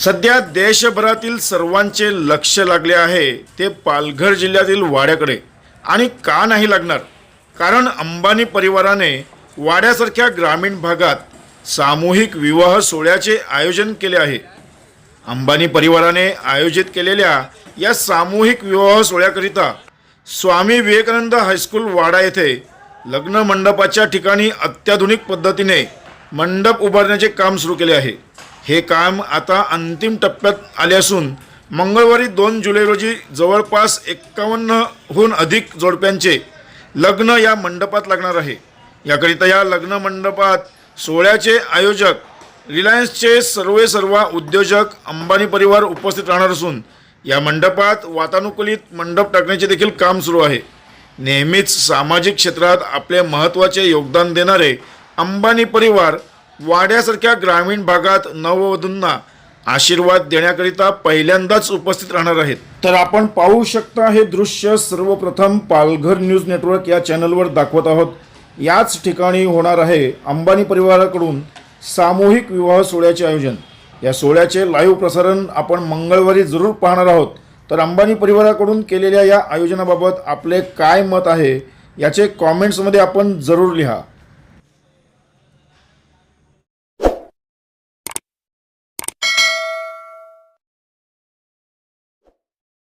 सध्या देशभरातील सर्वांचे लक्ष लागले आहे ते पालघर जिल्ह्यातील वाड्याकडे. आणि का नाही लागणार? कारण अंबानी परिवाराने वाड्यासारख्या ग्रामीण भागात सामूहिक विवाह सोहळ्याचे आयोजन केले आहे. अंबानी परिवाराने आयोजित केलेल्या या सामूहिक विवाह सोहळ्याकरिता स्वामी विवेकानंद हायस्कूल वाडा येथे लग्न मंडपाच्या ठिकाणी अत्याधुनिक पद्धतीने मंडप उभारण्याचे काम सुरू केले आहे. हे काम आता अंतिम टप्प्यात आले असून मंगळवारी दोन जुलै रोजी जवळपास एक्कावन्नहून अधिक जोडप्यांचे लग्न या मंडपात लागणार आहे. याकरिता या लग्न मंडपात सोहळ्याचे आयोजक रिलायन्सचे सर्वे सर्व उद्योजक अंबानी परिवार उपस्थित राहणार असून या मंडपात वातानुकूलित मंडप टाकण्याचे देखील काम सुरू आहे. नेहमीच सामाजिक क्षेत्रात आपले महत्त्वाचे योगदान देणारे अंबानी परिवार वाड्यासारख्या ग्रामीण भागात नववधूंना आशीर्वाद देण्याकरिता पहिल्यांदाच उपस्थित राहणार आहेत. तर आपण पाहू शकता हे दृश्य सर्वप्रथम पालघर न्यूज नेटवर्क या चॅनलवर दाखवत आहोत. याच ठिकाणी होणार आहे अंबानी परिवाराकडून सामूहिक विवाह सोहळ्याचे आयोजन. या सोहळ्याचे लाईव्ह प्रसारण आपण मंगळवारी जरूर पाहणार आहोत. तर अंबानी परिवाराकडून केलेल्या या आयोजनाबाबत आपले काय मत आहे याचे कॉमेंट्समध्ये आपण जरूर लिहा.